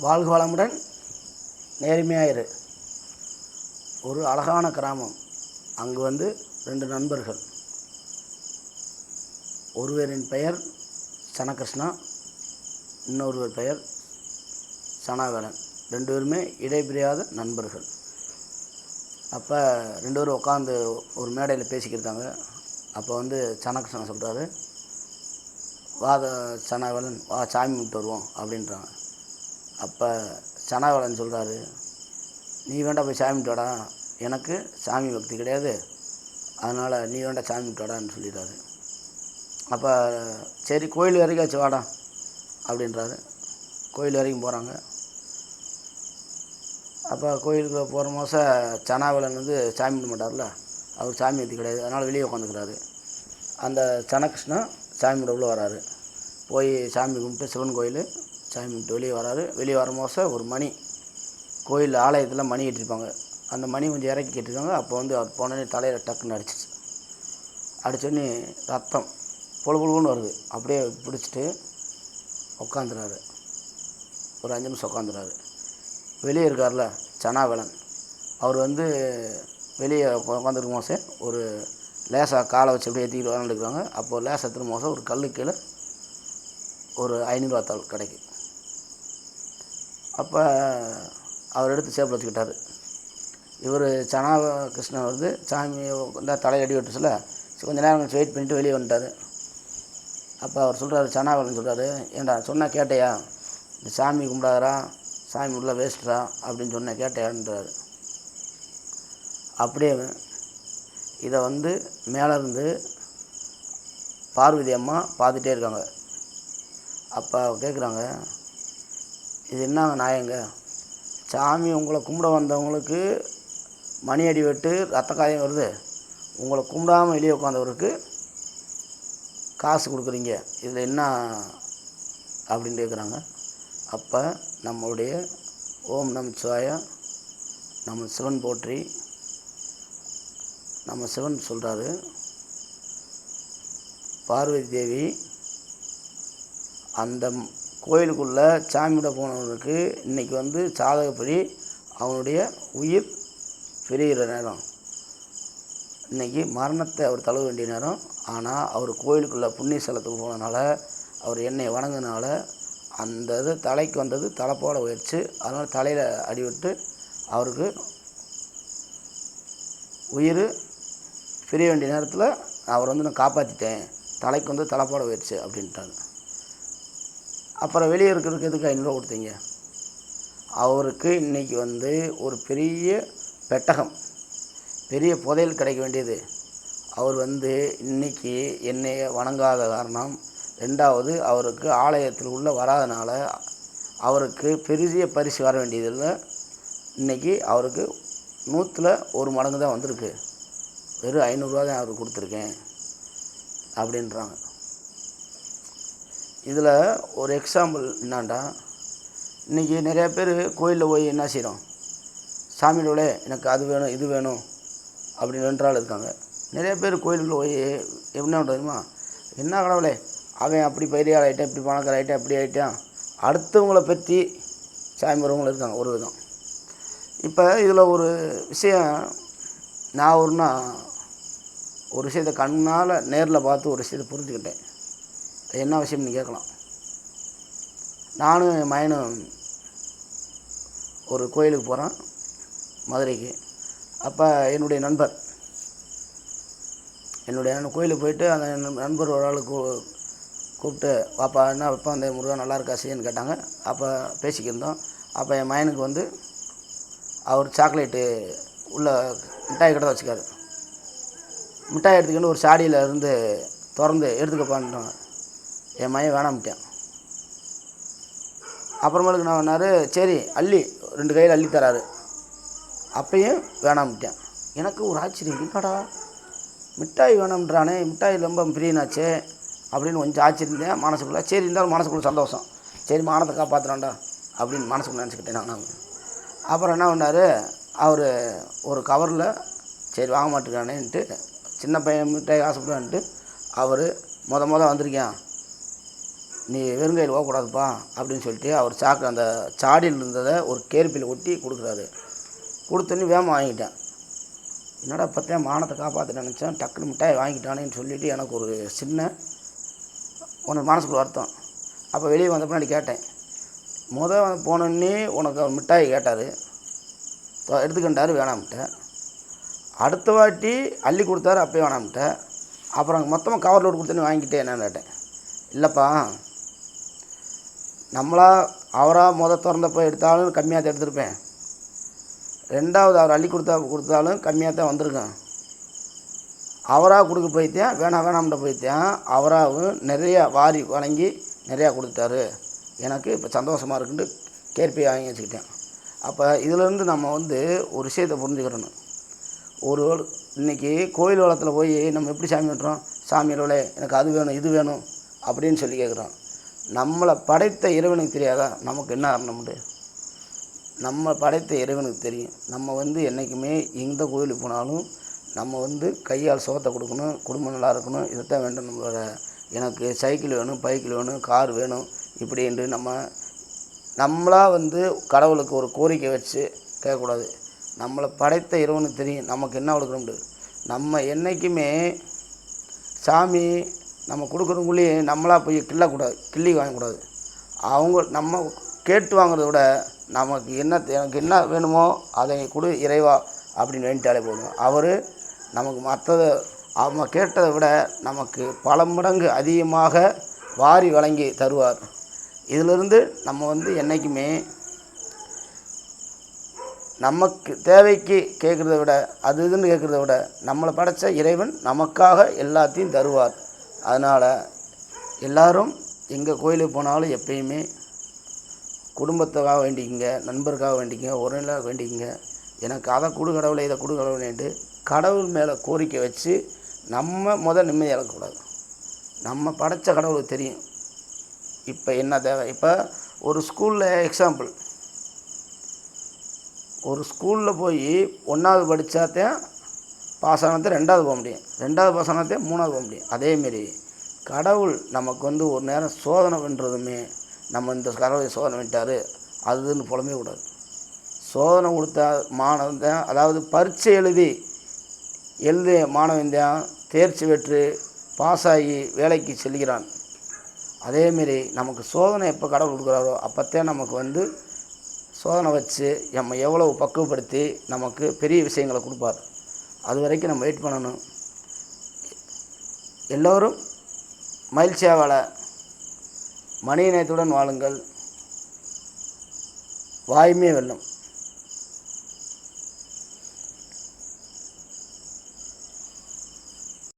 வாழ்க வளமுடன் நேர்மையாயிரு. ஒரு அழகான கிராமம். அங்கு வந்து ரெண்டு நண்பர்கள். ஒருவரின் பெயர் சனகிருஷ்ணா இன்னொருவர் பெயர் சனாவேலன் ரெண்டு பேருமே இடைபிரியாத நண்பர்கள். அப்போ ரெண்டு பேரும் உட்காந்து ஒரு மேடையில் பேசிக்கிருக்காங்க. அப்போ வந்து சனகிருஷ்ணன் சொல்கிறாரு வாத சனாவேலன் வா சாமி கும்பிட்டு வருவோம் அப்படின்றாங்க. அப்போ சனாவேலன் சொல்கிறாரு நீ வேண்டாம் போய் சாமி கும்பிட்டு வாடா. எனக்கு சாமி பக்தி கிடையாது. அதனால் நீ வேண்டாம் சாமி கும்பிட்டு வாடான்னு சொல்லிடுறாரு. அப்போ சரி கோயில் வரைக்கும் வாடா அப்படின்றாரு. கோயில் வரைக்கும் போகிறாங்க அப்போ கோயிலுக்கு போகிற மாதம் சனாவலன் வந்து சாமி கும்பிட மாட்டார்ல. அவர் சாமி பக்தி கிடையாது. அதனால் வெளியே உட்காந்துக்கிறாரு அந்த சனகிருஷ்ணா சாமி கும்பிட உள்ள வராரு. போய் சாமி கும்பிட்டு சிவன் கோயில் சாமி கும்பிட்டு வெளியே வராரு வெளியே வர ஒரு மணி. கோயில் ஆலயத்தில் மணி கட்டியிருப்பாங்க. அந்த மணி கொஞ்சம் இறக்கி கேட்டிருக்காங்க அப்போ வந்து அவர் போனோடனே தலையில் டக்குன்னு அடிச்சிச்சு அடித்தோடனே ரத்தம் பொழு பொழுன்னு வருது. அப்படியே பிடிச்சிட்டு உட்காந்துறாரு ஒரு அஞ்சு நிமிஷம் உட்காந்துறாரு வெளியே இருக்கார்ல சனாவேலன் அவர் வந்து வெளியே உட்காந்துருக்கும் போது ஒரு லேசாக காலை வச்சு அப்படியே ஏற்றிக்கிட்டு விளாண்டுருக்காங்க அப்போது லேசாக திரும்ப போது ஒரு கல்லு கீழே ஒரு ஐநூறுரூவா தாள் கிடைக்கும் அப்போ அவர் எடுத்து சேப்பில் வச்சுக்கிட்டார். இவர் சனா கிருஷ்ணன் வந்து சாமி இந்த தலையடி அடி கொஞ்ச நேரம் கழிச்சு வெயிட் பண்ணிட்டு வெளியே வந்துட்டார். அப்போ அவர் சொல்கிறாரு சனாவலன் சொல்கிறாரு ஏண்டா சொன்னால் கேட்டையா? இந்த சாமி கும்பிடாதரா சாமி உள்ள வேஸ்ட்ரா அப்படின்னு சொன்ன கேட்டையான்றார். அப்படியே இதை வந்து மேலே இருந்து பார்வதி அம்மா பார்த்துட்டே இருக்காங்க. அப்போ கேட்குறாங்க இது என்ன நாயங்க? சாமி உங்களை கும்பிட வந்தவங்களுக்கு மணி அடி வெட்டு ரத்த காயம் வருது. உங்களை கும்பிடாமல் வெளியே உட்காந்தவருக்கு காசு கொடுக்குறீங்க. இதில் என்ன அப்படின்னு கேட்குறாங்க அப்போ நம்மளுடைய ஓம் நம் சிவாயா நம்ம சிவன் போற்றி நம்ம சிவன் சொல்கிறாரு பார்வதி தேவி அந்த கோயிலுக்குள்ளே சாமியோட போனவனுக்கு இன்றைக்கி வந்து சாதகப்படி அவனுடைய உயிர் பிரிகிற நேரம். இன்றைக்கி மரணத்தை அவர் தழுவ வேண்டிய நேரம். ஆனால் அவர் கோயிலுக்குள்ளே புண்ணிய ஸ்தலத்துக்கு போனதுனால அவர் என்னை வணங்கினால அந்த இது தலைக்கு வந்தது தலைப்போட உயர்ச்சி. அதனால் தலையில் அடிவிட்டு அவருக்கு உயிர் பிரிய வேண்டிய நேரத்தில் அவர் வந்து நான் காப்பாற்றிட்டேன் தலைக்கு வந்து தலைப்போட உயர்ச்சி அப்படின்ட்டாங்க அப்புறம் வெளியே இருக்கிறதுக்கு எதுக்கு ஐநூறுரூவா கொடுத்தீங்க? அவருக்கு இன்றைக்கி வந்து ஒரு பெரிய பெட்டகம் பெரிய புதையல் கிடைக்க வேண்டியது. அவர் வந்து இன்னைக்கு என்னை வணங்காத காரணம் ரெண்டாவது அவருக்கு ஆலயத்தில் உள்ள வராதனால அவருக்கு பெரிய பரிசு வர வேண்டியதில் இன்னைக்கு அவருக்கு நூற்றில் ஒரு மடங்கு தான் வந்திருக்கு. வெறும் ஐநூறுரூவா தான் அவருக்கு கொடுத்துருக்கேன். அப்படின்றாங்க. இதில் ஒரு எக்ஸாம்பிள் என்னான்டா இன்றைக்கி நிறையா பேர் கோயிலில் போய் என்ன செய்கிறோம் சாமியோட எனக்கு அது வேணும் இது வேணும் அப்படின்னு வென்றால் இருக்காங்க. நிறைய பேர் கோயிலுக்கு போய் என்ன தெரியுமா? என்ன கடவுளே அவன் அப்படி பெரிய ஆகிட்டான் இப்படி பணக்கார ஆகிட்டான் அப்படி ஆகிட்டான் அடுத்தவங்களை பற்றி சாமி வரவங்களும் இருக்காங்க ஒரு விதம். இப்போ இதில் ஒரு விஷயம் நான் ஒருனா ஒரு விஷயத்தை கண்ணால் நேரில் பார்த்து ஒரு விஷயத்தை புரிஞ்சுக்கிட்டேன். என்ன விஷயம்னு கேட்கலாம். நானும் என் மயனும் ஒரு கோயிலுக்கு போகிறோம் மதுரைக்கு. அப்போ என்னுடைய நண்பர் என்னுடைய நண்பர் கோயிலுக்கு போயிட்டு அந்த நண்பர் ஒரு ஆள் கூப்பிட்டு பாப்பா என்ன அப்போ அந்த முருகன் நல்லா இருக்கா? செய்யன்னு கேட்டாங்க. அப்போ பேசிக்கிருந்தோம் அப்போ என் மயனுக்கு வந்து அவர் சாக்லேட்டு உள்ள மிட்டாய் கடை வச்சுக்காரு. மிட்டாய் எடுத்துக்கிட்டு ஒரு சாடியில் இருந்து திறந்து எடுத்துக்கப்பான்ட்டாங்க என் மையம் வேணாம்ட்டேன் அப்புறமேலுக்கு நான் பண்ணாரு சரி அள்ளி ரெண்டு கையில் அள்ளி தராரு. அப்பயும் வேணாம்ட்டேன் எனக்கு ஒரு ஆச்சரியம் என்னடா? மிட்டாய் வேணாம்ன்றானே மிட்டாய் ரொம்ப பிரியனாச்சே அப்படின்னு கொஞ்சம் ஆச்சரியம் மனசுக்குள்ளே சரி இருந்தாலும் மனசுக்குள்ள சந்தோஷம். சரி மானத்தை காப்பாற்றுறான்டா அப்படின்னு மனசுக்குள்ள நினச்சிக்கிட்டேன் நான் அப்புறம் என்ன பண்ணார்? அவர் ஒரு கவரில் சரி வாங்க நீ வெறுங்கையில் போகக்கூடாதுப்பா அப்படின்னு சொல்லிட்டு அவர் சாக்கு அந்த சாடியில் இருந்ததை ஒரு கேர்பியில் ஒட்டி கொடுக்குறாரு. கொடுத்தோன்னே வேகமாக வாங்கிட்டேன். என்னடா பத்தேன் மானத்தை காப்பாற்ற நினச்சேன். டக்குனு மிட்டாய் வாங்கிட்டானேன்னு சொல்லிவிட்டு எனக்கு ஒரு சின்ன உனக்கு மனசுக்குள்ள அர்த்தம் அப்போ வெளியே வந்த பின்னாடி கேட்டேன். முத போனோடனே உனக்கு அவர் மிட்டாய் கேட்டார். எடுத்துக்கிட்டாரு வேணாம்ட்டேன் அடுத்த வாட்டி அள்ளி கொடுத்தாரு அப்போயே வேணாம்ட்டேன் அப்புறம் மொத்தமாக கவர் லோடு கொடுத்தோன்னே வாங்கிட்டே என்னன்னு கேட்டேன். இல்லைப்பா நம்மளாக அவராக முத திறந்தப்போ எடுத்தாலும் கம்மியாக தான் எடுத்திருப்பேன். ரெண்டாவது அவர் அள்ளி கொடுத்தா கொடுத்தாலும் கம்மியாக தான் வந்திருக்கேன். அவராக கொடுக்க போய்த்தேன் வேணாம் வேணாம்ட்ட போய்த்தேன் அவராகவும் நிறையா வாரி வழங்கி நிறையா கொடுத்தாரு. எனக்கு இப்போ சந்தோஷமாக இருக்குன்ட்டு கேர்பி வாங்கி வச்சுக்கிட்டேன். அப்போ இதிலேருந்து நம்ம வந்து ஒரு விஷயத்தை புரிஞ்சுக்கிறணும். ஒரு இன்றைக்கி கோயில் வளத்தில் போய் நம்ம எப்படி சாமி விட்டுறோம்? சாமி அளவில் எனக்கு அது வேணும் இது வேணும் அப்படின்னு சொல்லி கேட்குறோம் நம்மளை படைத்த இறைவனுக்கு தெரியாதா? நமக்கு என்ன அரணம்ண்டு நம்ம படைத்த இறைவனுக்கு தெரியும். நம்ம வந்து என்றைக்குமே எந்த கோயிலுக்கு போனாலும் நம்ம வந்து கையால் சோத்தை கொடுக்கணும் குடும்பம் நல்லா இருக்கணும் இதைத்தான் வேண்டும் நம்மளோட. எனக்கு சைக்கிள் வேணும் பைக்கிள் வேணும் கார் வேணும் இப்படி என்று நம்ம நம்மளாக வந்து கடவுளுக்கு ஒரு கோரிக்கை வச்சு கேட்கக்கூடாது. நம்மளை படைத்த இறைவனுக்கு தெரியும். நமக்கு என்ன கொடுக்கணும் நம்ம என்றைக்குமே சாமி நம்ம கொடுக்குறவங்களையும் நம்மளாக போய் கிள்ளக்கூடாது கிள்ளி வாங்கக்கூடாது. அவங்க நம்ம கேட்டு வாங்குறத விட நமக்கு என்ன எனக்கு என்ன வேணுமோ அதை கொடு இறைவா அப்படின்னு வேண்டிட்டாலே போதும். அவர் நமக்கு மற்றதை அவங்க கேட்டதை விட நமக்கு பல மடங்கு அதிகமாக வாரி வழங்கி தருவார். இதிலிருந்து நம்ம வந்து என்றைக்குமே நமக்கு தேவைக்கு கேட்குறத விட அது இதுன்னு கேட்குறத விட நம்மளை படைச்ச இறைவன் நமக்காக எல்லாத்தையும் தருவார். அதனால் எல்லாரும் எங்கள் கோயிலுக்கு போனாலும் எப்பயுமே குடும்பத்துக்காக வேண்டிக்கிங்க நண்பருக்காக வேண்டிக்கிங்க உறவினராக வேண்டிக்கிங்க. எனக்கு அதை கொடு கடவுளை இதை கொடு கடவுளேன்ட்டு கடவுள் மேலே கோரிக்கை வச்சு நம்ம முதல் நிம்மதி இழக்கக்கூடாது. நம்ம படைத்த கடவுளுக்கு தெரியும். இப்போ என்ன தேவை? இப்போ ஒரு ஸ்கூலில் எக்ஸாம்பிள் ஒரு ஸ்கூலில் போய் ஒன்றாவது படித்தாத்தான் பாஸ் ரெண்டாவது போக முடியும். ரெண்டாவது பாசனத்தை மூணாவது போக முடியும். அதேமாரி கடவுள் நமக்கு வந்து ஒரு நேரம் சோதனை பண்ணுறதுமே நம்ம இந்த கடவுளை சோதனை பண்ணிட்டார் அதுன்னு புலமே கூடாது. சோதனை கொடுத்தா மாணவன் தான் அதாவது பரீட்சை எழுதி எழுதிய மாணவன் தான் தேர்ச்சி பெற்று பாஸ் ஆகி வேலைக்கு செல்கிறான். அதேமாரி நமக்கு சோதனை எப்போ கடவுள் கொடுக்குறாரோ அப்போத்தே நமக்கு வந்து சோதனை வச்சு நம்ம எவ்வளவு பக்குவப்படுத்தி நமக்கு பெரிய விஷயங்களை கொடுப்பார். அது வரைக்கும் நம்ம வெயிட் பண்ணணும். எல்லோரும் மகிழ்ச்சியாக வாழ மனிதநேயத்துடன் வாழுங்கள். வாய்மையே வெல்லும்.